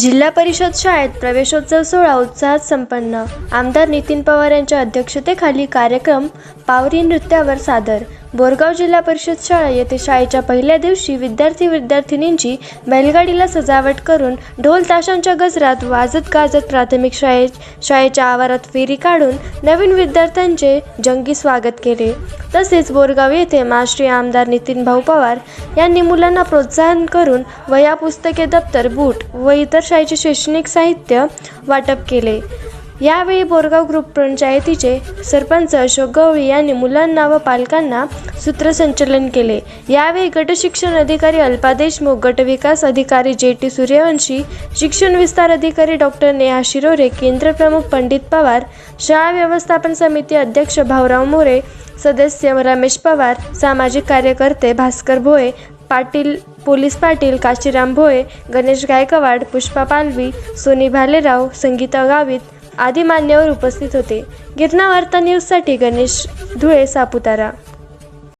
जिल्हा परिषद शाळेत प्रवेशोत्सव सोहळा उत्साहात संपन्न. आमदार नितीन पवार यांच्या अध्यक्षतेखाली कार्यक्रम पावरी नृत्यावर सादर. बोरगाव जिल्हा परिषद शाळा येथे शाळेच्या पहिल्या दिवशी विद्यार्थी विद्यार्थिनींची बैलगाडीला सजावट करून ढोल ताशांच्या गजरात वाजत गाजत प्राथमिक शाळे शाळेच्या आवारात फेरी काढून नवीन विद्यार्थ्यांचे जंगी स्वागत केले. तसेच बोरगाव येथे माश्री आमदार नितीन भाऊ पवार यांनी मुलांना प्रोत्साहन करून वह्या पुस्तके दप्तर बूट व इतर शाळेचे शैक्षणिक साहित्य वाटप केले. यावेळी बोरगाव ग्रुप पंचायतीचे सरपंच अशोक गवळी यांनी मुलांना व पालकांना सूत्रसंचलन केले. यावेळी गट शिक्षण अधिकारी अल्पा देशमुख गट विकास अधिकारी जे टी सूर्यवंशी शिक्षण विस्तार अधिकारी डॉक्टर नेहा शिरोरे केंद्रप्रमुख पंडित पवार शाळा व्यवस्थापन समिती अध्यक्ष भाऊराव मोरे सदस्य रमेश पवार सामाजिक कार्यकर्ते भास्कर भोये पाटील पोलीस पाटील काशीराम भोये गणेश गायकवाड पुष्पा पालवी सोनी भालेराव संगीता गावित आदी मान्यवर उपस्थित होते. गिरणा वार्ता न्यूजसाठी गणेश धुळे सापुतारा.